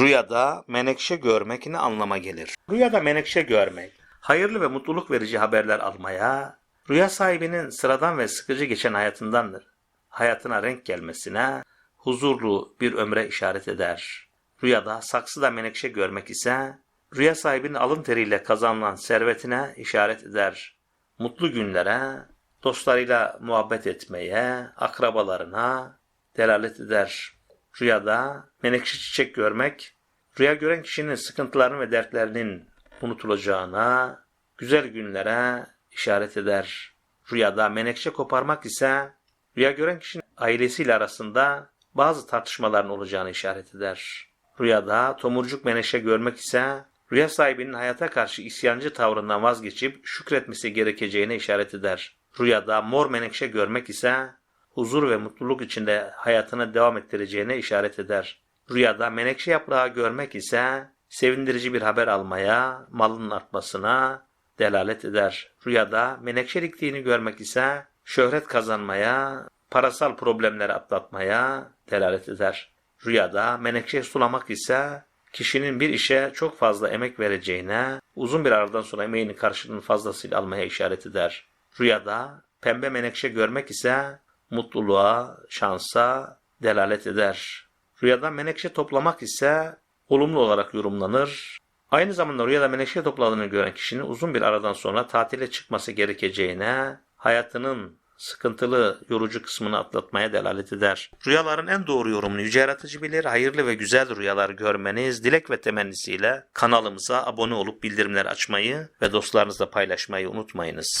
Rüyada menekşe görmek ne anlama gelir? Rüyada menekşe görmek, hayırlı ve mutluluk verici haberler almaya, rüya sahibinin sıradan ve sıkıcı geçen hayatındandır. Hayatına renk gelmesine, huzurlu bir ömre işaret eder. Rüyada saksıda menekşe görmek ise, rüya sahibinin alın teriyle kazanılan servetine işaret eder. Mutlu günlere, dostlarıyla muhabbet etmeye, akrabalarına delalet eder. Rüyada menekşe çiçek görmek, rüya gören kişinin sıkıntılarının ve dertlerinin unutulacağına, güzel günlere işaret eder. Rüyada menekşe koparmak ise, rüya gören kişinin ailesiyle arasında bazı tartışmaların olacağını işaret eder. Rüyada tomurcuk menekşe görmek ise, rüya sahibinin hayata karşı isyancı tavrından vazgeçip şükretmesi gerekeceğine işaret eder. Rüyada mor menekşe görmek ise, huzur ve mutluluk içinde hayatını devam ettireceğine işaret eder. Rüyada menekşe yaprağı görmek ise sevindirici bir haber almaya, malının artmasına delalet eder. Rüyada menekşe diktiğini görmek ise şöhret kazanmaya, parasal problemleri atlatmaya delalet eder. Rüyada menekşe sulamak ise kişinin bir işe çok fazla emek vereceğine, uzun bir aradan sonra emeğinin karşılığını fazlasıyla almaya işaret eder. Rüyada pembe menekşe görmek ise mutluluğa, şansa delalet eder. Rüyada menekşe toplamak ise olumlu olarak yorumlanır. Aynı zamanda rüyada menekşe topladığını gören kişinin uzun bir aradan sonra tatile çıkması gerekeceğine, hayatının sıkıntılı, yorucu kısmını atlatmaya delalet eder. Rüyaların en doğru yorumunu yüce yaratıcı bilir. Hayırlı ve güzel rüyalar görmeniz dilek ve temennisiyle kanalımıza abone olup bildirimleri açmayı ve dostlarınızla paylaşmayı unutmayınız.